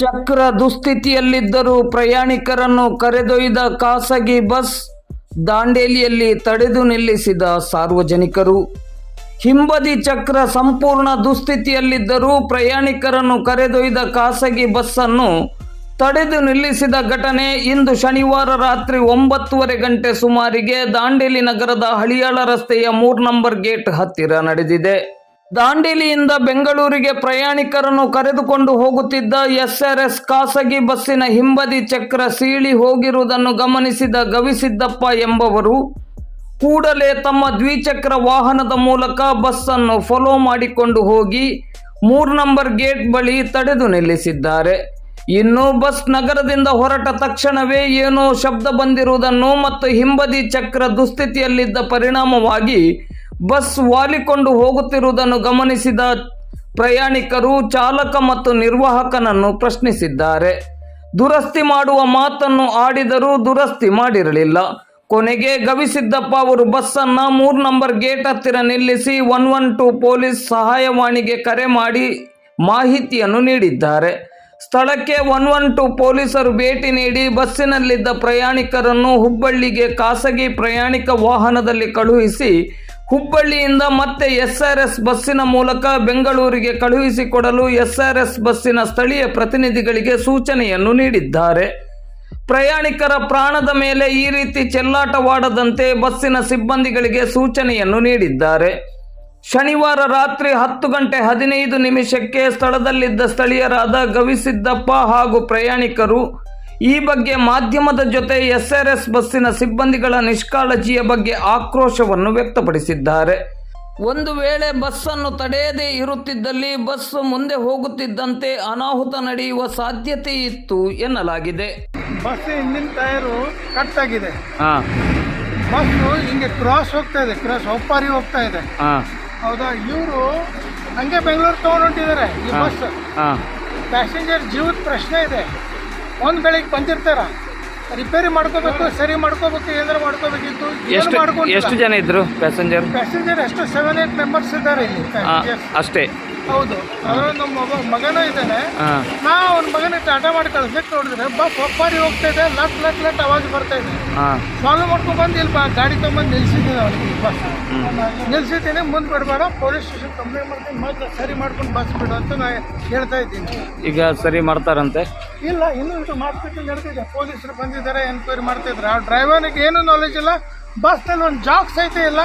ಚಕ್ರ ದುಸ್ಥಿತಿಯಲ್ಲಿದ್ದರೂ ಪ್ರಯಾಣಿಕರನ್ನು ಕರೆದೊಯ್ದ ಖಾಸಗಿ ಬಸ್ ದಾಂಡೇಲಿಯಲ್ಲಿ ತಡೆದು ನಿಲ್ಲಿಸಿದ ಸಾರ್ವಜನಿಕರು. ಹಿಂಬದಿ ಚಕ್ರ ಸಂಪೂರ್ಣ ದುಸ್ಥಿತಿಯಲ್ಲಿದ್ದರೂ ಪ್ರಯಾಣಿಕರನ್ನು ಕರೆದೊಯ್ದ ಖಾಸಗಿ ಬಸ್ಸನ್ನು ತಡೆದು ನಿಲ್ಲಿಸಿದ ಘಟನೆ ಇಂದು ಶನಿವಾರ ರಾತ್ರಿ ಒಂಬತ್ತುವರೆ ಗಂಟೆ ಸುಮಾರಿಗೆ ದಾಂಡೇಲಿ ನಗರದ ಹಳಿಯಾಳ ರಸ್ತೆಯ ಮೂರು ನಂಬರ್ ಗೇಟ್ ಹತ್ತಿರ ನಡೆದಿದೆ. ದಾಂಡೇಲಿಯಿಂದ ಬೆಂಗಳೂರಿಗೆ ಪ್ರಯಾಣಿಕರನ್ನು ಕರೆದುಕೊಂಡು ಹೋಗುತ್ತಿದ್ದ ಎಸ್ಆರ್ಎಸ್ ಖಾಸಗಿ ಬಸ್ಸಿನ ಹಿಂಬದಿ ಚಕ್ರ ಸೀಳಿ ಹೋಗಿರುವುದನ್ನು ಗಮನಿಸಿದ ಗವಿಸಿದ್ದಪ್ಪ ಎಂಬವರು ಕೂಡಲೇ ತಮ್ಮ ದ್ವಿಚಕ್ರ ವಾಹನದ ಮೂಲಕ ಬಸ್ಸನ್ನು ಫಾಲೋ ಮಾಡಿಕೊಂಡು ಹೋಗಿ ಮೂರ್ ನಂಬರ್ ಗೇಟ್ ಬಳಿ ತಡೆದು ನಿಲ್ಲಿಸಿದ್ದಾರೆ. ಇನ್ನು ಬಸ್ ನಗರದಿಂದ ಹೊರಟ ತಕ್ಷಣವೇ ಏನೋ ಶಬ್ದ ಬಂದಿರುವುದನ್ನು ಮತ್ತು ಹಿಂಬದಿ ಚಕ್ರ ದುಸ್ಥಿತಿಯಲ್ಲಿದ್ದ ಪರಿಣಾಮವಾಗಿ ಬಸ್ ವಾಲಿಕೊಂಡು ಹೋಗುತ್ತಿರುವುದನ್ನು ಗಮನಿಸಿದ ಪ್ರಯಾಣಿಕರು ಚಾಲಕ ಮತ್ತು ನಿರ್ವಾಹಕನನ್ನು ಪ್ರಶ್ನಿಸಿದ್ದಾರೆ. ದುರಸ್ತಿ ಮಾಡುವ ಮಾತನ್ನು ಆಡಿದರೂ ದುರಸ್ತಿ ಮಾಡಿರಲಿಲ್ಲ. ಕೊನೆಗೆ ಗವಿಸಿದ್ದಪ್ಪ ಅವರು ಬಸ್ಸನ್ನು ಮೂರು ನಂಬರ್ ಗೇಟ್ ಹತ್ತಿರ ನಿಲ್ಲಿಸಿ ಒನ್ ಒನ್ ಟು ಪೊಲೀಸ್ ಸಹಾಯವಾಣಿಗೆ ಕರೆ ಮಾಡಿ ಮಾಹಿತಿಯನ್ನು ನೀಡಿದ್ದಾರೆ. ಸ್ಥಳಕ್ಕೆ ಒನ್ ಒನ್ ಟು ಪೊಲೀಸರು ಭೇಟಿ ನೀಡಿ ಬಸ್ಸಿನಲ್ಲಿದ್ದ ಪ್ರಯಾಣಿಕರನ್ನು ಹುಬ್ಬಳ್ಳಿಗೆ ಖಾಸಗಿ ಪ್ರಯಾಣಿಕ ವಾಹನದಲ್ಲಿ ಕಳುಹಿಸಿ ಹುಬ್ಬಳ್ಳಿಯಿಂದ ಮತ್ತೆ ಎಸ್ಆರ್ಎಸ್ ಬಸ್ಸಿನ ಮೂಲಕ ಬೆಂಗಳೂರಿಗೆ ಕಳುಹಿಸಿಕೊಡಲು ಎಸ್ಆರ್ಎಸ್ ಬಸ್ಸಿನ ಸ್ಥಳೀಯ ಪ್ರತಿನಿಧಿಗಳಿಗೆ ಸೂಚನೆಯನ್ನು ನೀಡಿದ್ದಾರೆ. ಪ್ರಯಾಣಿಕರ ಪ್ರಾಣದ ಮೇಲೆ ಈ ರೀತಿ ಚೆಲ್ಲಾಟವಾಡದಂತೆ ಬಸ್ಸಿನ ಸಿಬ್ಬಂದಿಗಳಿಗೆ ಸೂಚನೆಯನ್ನು ನೀಡಿದ್ದಾರೆ. ಶನಿವಾರ ರಾತ್ರಿ ಹತ್ತು ಗಂಟೆ ಹದಿನೈದು ನಿಮಿಷಕ್ಕೆ ಸ್ಥಳದಲ್ಲಿದ್ದ ಸ್ಥಳೀಯರಾದ ಗವಿಸಿದ್ದಪ್ಪ ಹಾಗೂ ಪ್ರಯಾಣಿಕರು ಈ ಬಗ್ಗೆ ಮಾಧ್ಯಮದ ಜೊತೆ ಎಸ್ಆರ್ಎಸ್ ಬಸ್ಸಿನ ಸಿಬ್ಬಂದಿಗಳ ನಿಷ್ಕಾಳಜಿಯ ಬಗ್ಗೆ ಆಕ್ರೋಶವನ್ನು ವ್ಯಕ್ತಪಡಿಸಿದ್ದಾರೆ. ಒಂದು ವೇಳೆ ಬಸ್ಸನ್ನು ತಡೆಯದೇ ಇರುತ್ತಿದ್ದಲ್ಲಿ ಬಸ್ ಮುಂದೆ ಹೋಗುತ್ತಿದ್ದಂತೆ ಅನಾಹುತ ನಡೆಯುವ ಸಾಧ್ಯತೆ ಇತ್ತು ಎನ್ನಲಾಗಿದೆ. ಬಸ್ ಹಿಂದಿನ ಟೈರು ಕಟ್ ಆಗಿದೆ. ಬಸ್ ಹಿಂಗೆ ಕ್ರಾಸ್ ಹೋಗ್ತಾ ಇದೆ ಕ್ರಾಸ್ ಒಪ್ಪಾರಿ ಹೋಗ್ತಾ ಇದೆ. ಹಾಂ. ಹೌದಾ? ಇವರು ಹಂಗೆ ಬೆಂಗಳೂರು ತಗೊಂಡಿದ್ದಾರೆ ಹೊಂಟಿದ್ದಾರೆ ಈ ಬಸ್ ಹಾಂ. ಪ್ಯಾಸೆಂಜರ್ ಜೀವದ ಪ್ರಶ್ನೆ ಇದೆ. ಒಂದು ಬೆಳಿಗ್ಗೆ ಬಂದಿರ್ತಾರ. ರಿಪೇರಿ ಮಾಡ್ಕೋಬೇಕು ಸರಿ ಮಾಡ್ಕೋಬೇಕು ಏನಾರು ಮಾಡ್ಕೋಬೇಕಿತ್ತು. ಎಷ್ಟು ಮಾಡ್ಕೊಂಡು ಎಷ್ಟು ಜನ ಇದ್ರು ಪ್ಯಾಸೆಂಜರ್ ಪ್ಯಾಸೆಂಜರ್ ಎಷ್ಟು ಸೆವೆನ್ ಏಟ್ ಮೆಂಬರ್ಸ್ ಇದ್ದಾರೆ ಇಲ್ಲಿ ಅಷ್ಟೇ. ಹೌದು. ಅದರ ನಮ್ಮ ಮಗ ಮಗನೂ ಇದ್ದಾನೆ. ಹಾಂ. ನಾ ಅವ್ನ ಮಗನಿಗೆ ಟಾಟಾ ಮಾಡಿ ಕಳ್ಸಕ್ಕೆ ನೋಡಿದ್ರೆ ಬಸ್ ಒಪ್ಪಾರಿ ಹೋಗ್ತಾ ಇದೆ ಲಟ್ ಲಟ್ ಲಟ್ ಅವಾಜ್ ಬರ್ತಾ ಇದೆ. ಹಾಂ. ಮಾಡ್ಕೊಂಡು ಬಂದು ಇಲ್ಲಿ ಬಾ ಗಾಡಿ ತೊಗೊಂಬಂದು ನಿಲ್ಸಿದ್ದೀನಿ ಅವ್ನಿಗೆ ಬಸ್ ನಿಲ್ಸಿದ್ದೀನಿ ಮುಂದೆ ಬಿಡಬೇಡ ಪೊಲೀಸ್ ಸ್ಟೇಷನ್ ಕಂಪ್ಲೇಂಟ್ ಮಾಡ್ತೀನಿ ಮತ್ತೆ ಸರಿ ಮಾಡ್ಕೊಂಡು ಬಸ್ ಬಿಡು ಅಂತ ನಾ ಹೇಳ್ತಾ ಇದ್ದೀನಿ. ಈಗ ಸರಿ ಮಾಡ್ತಾರಂತೆ? ಇಲ್ಲ ಇನ್ನೂ ಇದು ಮಾತುಕತೆ ನಡೆದಿದೆ ಪೊಲೀಸರು ಬಂದಿದ್ದಾರೆ ಎನ್ಕ್ವೈರಿ ಮಾಡ್ತಿದ್ರು ಆ ಡ್ರೈವರ್ನಿಗೆ ಏನು ನಾಲೆಜ್ ಇಲ್ಲ. ಬಸ್ನಲ್ಲಿ ಒಂದು ಜಾಕ್ ಸಹಿತ ಇಲ್ಲ.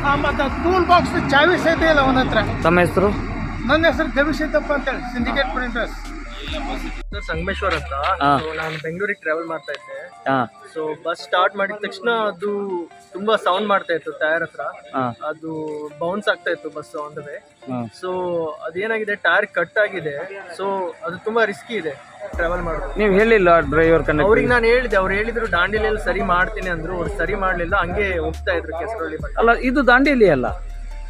ಆ, ಮತ್ತೆ ಟೂಲ್ ಬಾಕ್ಸ್ ಚಾವಿ ಸಹಿತ ಇಲ್ಲ ಅವನ ಹತ್ರ ತಮ್ಮ ಹೆಸರು? ನನ್ನ ಹೆಸರು ತಿಮುಶಿತಪ್ಪ ಅಂತ ಹೇಳಿ ಸಿಂಡಿಕೇಟ್ ಪ್ರಿಂಟರ್ಸ್ ಸರ್ ಸಂಗಮೇಶ್ವರ್ ಅಂತ. So, ನಾನು ಬೆಂಗಳೂರಿಗೆ ಟ್ರಾವೆಲ್ ಮಾಡ್ತಾ ಇದ್ದೆ. ಹಾಂ. ಸೊ ಬಸ್ ಸ್ಟಾರ್ಟ್ ಮಾಡಿದ ತಕ್ಷಣ ಅದು ತುಂಬಾ ಸೌಂಡ್ ಮಾಡ್ತಾ ಇತ್ತು ಟೈರ್ ಹತ್ರ. ಹಾಂ. ಅದು ಬೌನ್ಸ್ ಆಗ್ತಾ ಇತ್ತು ಬಸ್ ಆನ್ ದ ವೇ ಹಾಂ. ಸೊ ಅದೇನಾಗಿದೆ ಟೈರ್ ಕಟ್ ಆಗಿದೆ. ಸೊ ಅದು ತುಂಬಾ ರಿಸ್ಕಿ ಇದೆ ಟ್ರಾವೆಲ್ ಮಾಡೋದು. ನೀವು ಹೇಳಿಲ್ಲ ಡ್ರೈವರ್ ಕಣ್ಣು ಅವ್ರಿಗೆ ನಾನು ಹೇಳಿದೆ ಅವ್ರು ಹೇಳಿದ್ರು ದಾಂಡೇಲಿಯಲ್ಲಿ ಸರಿ ಮಾಡ್ತೀನಿ ಅಂದ್ರು ಅವ್ರು ಸರಿ ಮಾಡ್ಲಿಲ್ಲ ಹಂಗೆ ಹೋಗ್ತಾ ಇದ್ರು ಕೆಸರಳ್ಳಿ ಬಟ್ ಅಲ್ಲ ಇದು ದಾಂಡೇಲಿ ಅಲ್ಲ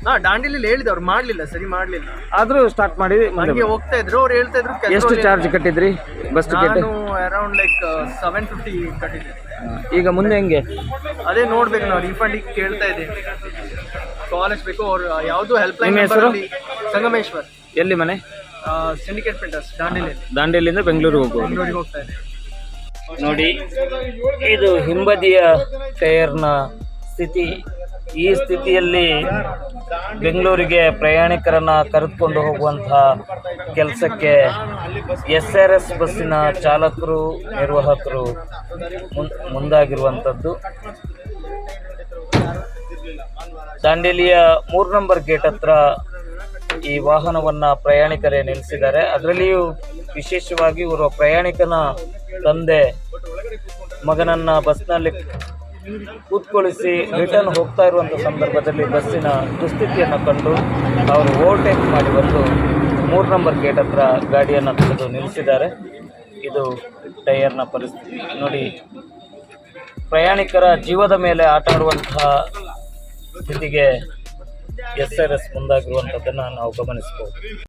ಹಾ ಹೇಳಿದ ಹೇಳಿದೆ ಅವ್ರು ಮಾಡ್ಲಿಲ್ಲ ಸರಿ ಮಾಡ್ಲಿಲ್ಲ. ಆದ್ರೂ ಸ್ಟಾರ್ಟ್ ಮಾಡಿ ಮುಂದೆ ಹಂಗೆ ಹೋಗ್ತಾ ಇದ್ರು ಅವ್ರು ಹೇಳ್ತಾ ಇದ್ರು ಎಷ್ಟು ಚಾರ್ಜ್ ಕಟ್ಟಿದ್ರಿ? ಬಸ್ ಟಿಕೆಟ್ ನಾನು ಅರೌಂಡ್ ಲೈಕ್ ಸೆವೆನ್ ಫಿಫ್ಟಿ ಕಟ್ಟಿದ್ರಿ ಈಗ ಮುಂದೆ ಹೆಂಗೆ? ಅದೇ ನೋಡ್ಬೇಕು ನಾವು ರೀಫಂಡ್ ಕೇಳ್ತಾ ಇದ್ದೀನಿ. ಕಾಲೇಜ್ ಬೇಕು ಅವ್ರು ಯಾವುದು ಹೆಲ್ಪ್ ಲೈನ್ ನಿಮ್ಮ ಹೆಸರು? ಸಂಗಮೇಶ್ವರ್. ಎಲ್ಲಿ ಮನೆ? ಸಿಂಡಿಕೇಟ್ ಪ್ರಿಂಟರ್ಸ್ ದಾಂಡೇಲಿ ದಾಂಡೇಲಿಂದ ಬೆಂಗಳೂರಿಗೆ ಹೋಗ್ಬೋದು. ಬೆಂಗಳೂರಿಗೆ ಹೋಗ್ತಾ ಇದೆ ನೋಡಿ ಇದು ಹಿಂಬದಿಯ ಟೈರ್ನ ಸ್ಥಿತಿ. ಈ ಸ್ಥಿತಿಯಲ್ಲಿ ಬೆಂಗಳೂರಿಗೆ ಪ್ರಯಾಣಿಕರನ್ನು ಕರೆದುಕೊಂಡು ಹೋಗುವಂತಹ ಕೆಲಸಕ್ಕೆ ಎಸ್ ಆರ್ ಎಸ್ ಬಸ್ಸಿನ ಚಾಲಕರು, ನಿರ್ವಾಹಕರು ಮುಂದಾಗಿರುವಂಥದ್ದು. ದಾಂಡೇಲಿಯ ಮೂರು ನಂಬರ್ ಗೇಟ್ ಹತ್ರ ಈ ವಾಹನವನ್ನ ಪ್ರಯಾಣಿಕರೇ ನಿಲ್ಲಿಸಿದ್ದಾರೆ. ಅದರಲ್ಲಿಯೂ ವಿಶೇಷವಾಗಿ ಇವರು ಪ್ರಯಾಣಿಕನ ತಂದೆ ಮಗನನ್ನ ಬಸ್ನಲ್ಲಿ ಕೂತ್ಕೊಳ್ಳಿಸಿ ರಿಟರ್ನ್ ಹೋಗ್ತಾ ಇರುವಂಥ ಸಂದರ್ಭದಲ್ಲಿ ಬಸ್ಸಿನ ದುಸ್ಥಿತಿಯನ್ನು ಕಂಡು ಅವರು ಓವರ್ಟೇಕ್ ಮಾಡಿ ಬಂದು ಮೂರು ನಂಬರ್ ಗೇಟ್ ಹತ್ರ ಗಾಡಿಯನ್ನು ತೆಗೆದು ನಿಲ್ಲಿಸಿದ್ದಾರೆ. ಇದು ಟೈರ್ನ ಪರಿಸ್ಥಿತಿ. ನೋಡಿ, ಪ್ರಯಾಣಿಕರ ಜೀವದ ಮೇಲೆ ಆಟ ಆಡುವಂತಹ ಸ್ಥಿತಿಗೆ ಎಸ್ ಆರ್ ಎಸ್ ಮುಂದಾಗಿರುವಂಥದ್ದನ್ನು ನಾವು ಗಮನಿಸಬಹುದು